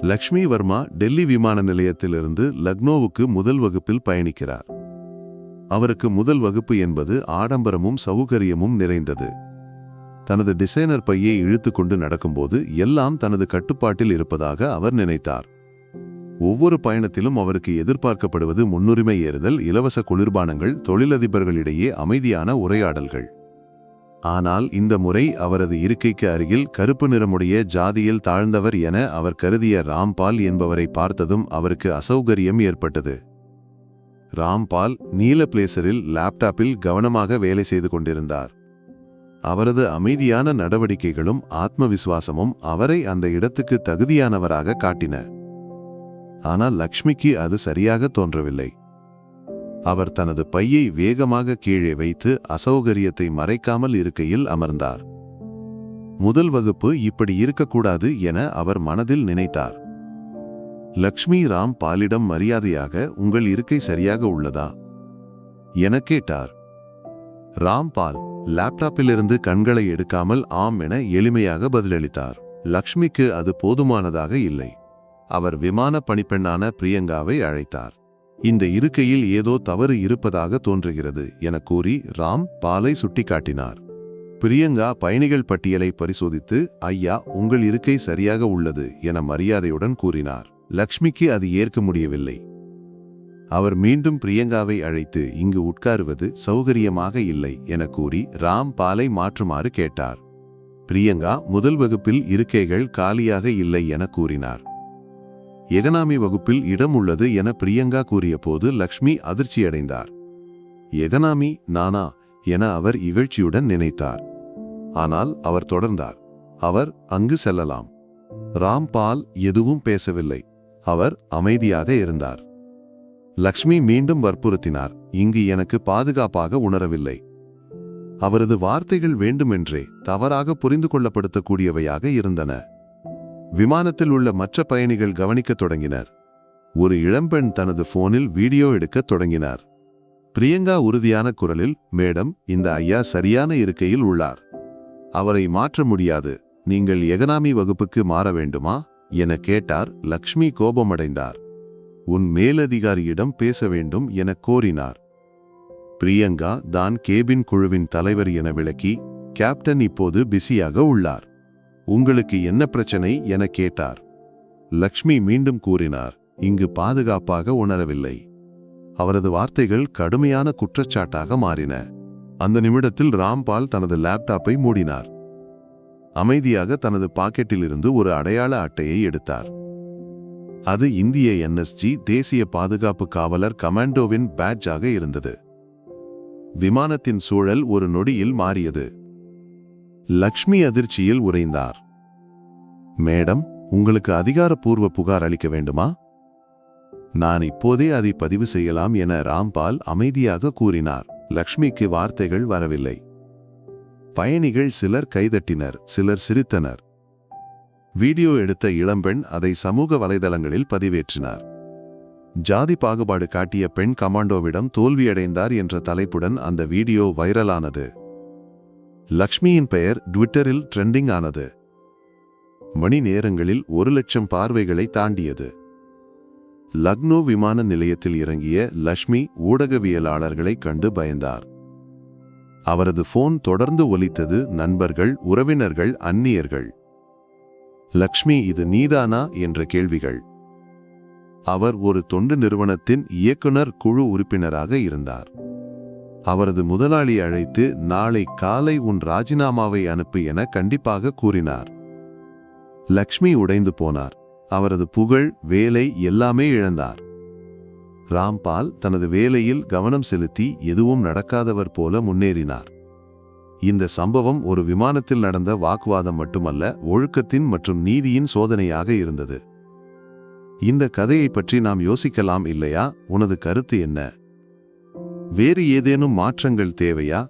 லக்ஷ்மி வர்மா டெல்லி விமான நிலையத்திலிருந்து லக்னோவுக்கு முதல் வகுப்பில் பயணிக்கிறார். அவருக்கு முதல் வகுப்பு என்பது ஆடம்பரமும் சௌகரியமும் நிறைந்தது. தனது டிசைனர் பையை இழுத்துக்கொண்டு நடக்கும்போது எல்லாம் தனது கட்டுப்பாட்டில் இருப்பதாக அவர் நினைத்தார். ஒவ்வொரு பயணத்திலும் அவருக்கு எதிர்பார்க்கப்படுவது முன்னுரிமை ஏறுதல் இலவச குளிர்பானங்கள் தொழிலதிபர்களிடையே அமைதியான உரையாடல்கள். ஆனால் இந்த முறை அவரது இருக்கைக்கு அருகில் கருப்பு நிறமுடைய ஜாதியில் தாழ்ந்தவர் என அவர் கருதிய ராம்பால் என்பவரை பார்த்ததும் அவருக்கு அசௌகரியம் ஏற்பட்டது. ராம்பால் நீல பிளேசரில் லேப்டாப்பில் கவனமாக வேலை செய்து கொண்டிருந்தார். அவரது அமைதியான நடவடிக்கைகளும் ஆத்மவிசுவாசமும் அவரை அந்த இடத்துக்கு தகுதியானவராக காட்டின. ஆனால் லக்ஷ்மிக்கு அது சரியாக தோன்றவில்லை. அவர் தனது பையை வேகமாக கீழே வைத்து அசௌகரியத்தை மறைக்காமல் இருக்கையில் அமர்ந்தார். முதல் வகுப்பு இப்படி இருக்கக்கூடாது என அவர் மனதில் நினைத்தார். லக்ஷ்மி ராம் பாலிடம் மரியாதையாக உங்கள் இருக்கை சரியாக உள்ளதா? என கேட்டார். ராம் பால் லேப்டாப்பிலிருந்து கண்களை எடுக்காமல் ஆம் என எளிமையாக பதிலளித்தார். லக்ஷ்மிக்கு அது போதுமானதாக இல்லை. அவர் விமான பணிப்பெண்ணான பிரியங்காவை அழைத்தார். இந்த இருக்கையில் ஏதோ தவறு இருப்பதாக தோன்றுகிறது என கூறி ராம் பாலை சுட்டிக்காட்டினார். பிரியங்கா பயணிகள் பட்டியலை பரிசோதித்து ஐயா உங்கள் இருக்கை சரியாக உள்ளது என மரியாதையுடன் கூறினார். லக்ஷ்மிக்கு அது ஏற்க முடியவில்லை. அவர் மீண்டும் பிரியங்காவை அழைத்து இங்கு உட்காருவது சௌகரியமாக இல்லை என கூறி ராம் பாலை மாற்றுமாறு கேட்டார். பிரியங்கா முதல் வகுப்பில் இருக்கைகள் காலியாக இல்லை என கூறினார். எகனாமி வகுப்பில் இடம் உள்ளது என பிரியங்கா கூறியபோது லக்ஷ்மி அதிர்ச்சியடைந்தார். எகனாமி நானா? என அவர் இகழ்ச்சியுடன் நினைத்தார். ஆனால் அவர் தொடர்ந்தார். அவர் அங்கு செல்லலாம். ராம்பால் எதுவும் பேசவில்லை. அவர் அமைதியாக இருந்தார். லக்ஷ்மி மீண்டும் வற்புறுத்தினார். இங்கு எனக்கு பாதுகாப்பாக உணரவில்லை. அவரது வார்த்தைகள் வேண்டுமென்றே தவறாக புரிந்து கொள்ளப்படுத்தக்கூடியவையாக இருந்தன. விமானத்தில் உள்ள மற்ற பயணிகள் கவனிக்கத் தொடங்கினர். ஒரு இளம்பெண் தனது போனில் வீடியோ எடுக்கத் தொடங்கினார். பிரியங்கா உறுதியான குரலில் மேடம் இந்த ஐயா சரியான இருக்கையில் உள்ளார். அவரை மாற்ற முடியாது. நீங்கள் எகனாமி வகுப்புக்கு மாற வேண்டுமா? என கேட்டார் லக்ஷ்மி கோபமடைந்தார். உன் மேலதிகாரியிடம் பேச வேண்டும் என கோரினார். பிரியங்கா தான் கேபின் குழுவின் தலைவர் என விளக்கி கேப்டன் இப்போது பிஸியாக உள்ளார். உங்களுக்கு என்ன பிரச்சனை என கேட்டார். லக்ஷ்மி மீண்டும் கூறினார் இங்கு பாதுகாப்பாக உணரவில்லை. அவரது வார்த்தைகள் கடுமையான குற்றச்சாட்டாக மாறின. அந்த நிமிடத்தில் ராம்பால் தனது லேப்டாப்பை மூடினார். அமைதியாக தனது பாக்கெட்டிலிருந்து ஒரு அடையாள அட்டையை எடுத்தார். அது இந்திய என்எஸ்ஜி தேசிய பாதுகாப்பு காவலர் கமாண்டோவின் பேட்ஜாக இருந்தது. விமானத்தின் சூழல் ஒரு நொடியில் மாறியது. லக்ஷ்மி அதிர்ச்சியில் உறைந்தார். மேடம் உங்களுக்கு அதிகாரப்பூர்வ புகார் அளிக்க வேண்டுமா? நான் இப்போதே அதை பதிவு செய்யலாம் என ராம்பால் அமைதியாக கூறினார். லக்ஷ்மிக்கு வார்த்தைகள் வரவில்லை. பயணிகள் சிலர் கைதட்டினர் சிலர் சிரித்தனர். வீடியோ எடுத்த இளம்பெண் அதை சமூக வலைதளங்களில் பதிவேற்றினார். ஜாதி பாகுபாடு காட்டிய பெண் கமாண்டோவிடம் தோல்வியடைந்தார் என்ற தலைப்புடன் அந்த வீடியோ வைரலானது. லக்ஷ்மியின் பெயர் ட்விட்டரில் ட்ரெண்டிங் ஆனது. மணி நேரங்களில் ஒரு லட்சம் பார்வைகளை தாண்டியது. லக்னோ விமான நிலையத்தில் இறங்கிய லக்ஷ்மி ஊடகவியலாளர்களை கண்டு பயந்தார். அவரது போன் தொடர்ந்து ஒலித்தது நண்பர்கள் உறவினர்கள் அந்நியர்கள். லக்ஷ்மி இது நீதானா? என்ற கேள்விகள். அவர் ஒரு தொண்டு நிறுவனத்தின் இயக்குனர் குழு உறுப்பினராக இருந்தார். அவரது முதலாளி அழைத்து நாளை காலை உன் ராஜினாமாவை அனுப்பு என கண்டிப்பாக கூறினார். லக்ஷ்மி உடைந்து போனார். அவரது புகழ் வேலை எல்லாமே இழந்தார். ராம்பால் தனது வேலையில் கவனம் செலுத்தி எதுவும் நடக்காதவர் போல முன்னேறினார். இந்த சம்பவம் ஒரு விமானத்தில் நடந்த வாக்குவாதம் மட்டுமல்ல ஒழுக்கத்தின் மற்றும் நீதியின் சோதனையாக இருந்தது. இந்த கதையை பற்றி நாம் யோசிக்கலாம் இல்லையா? உனது கருத்து என்ன? வேறு ஏதேனும் மாற்றங்கள் தேவையா?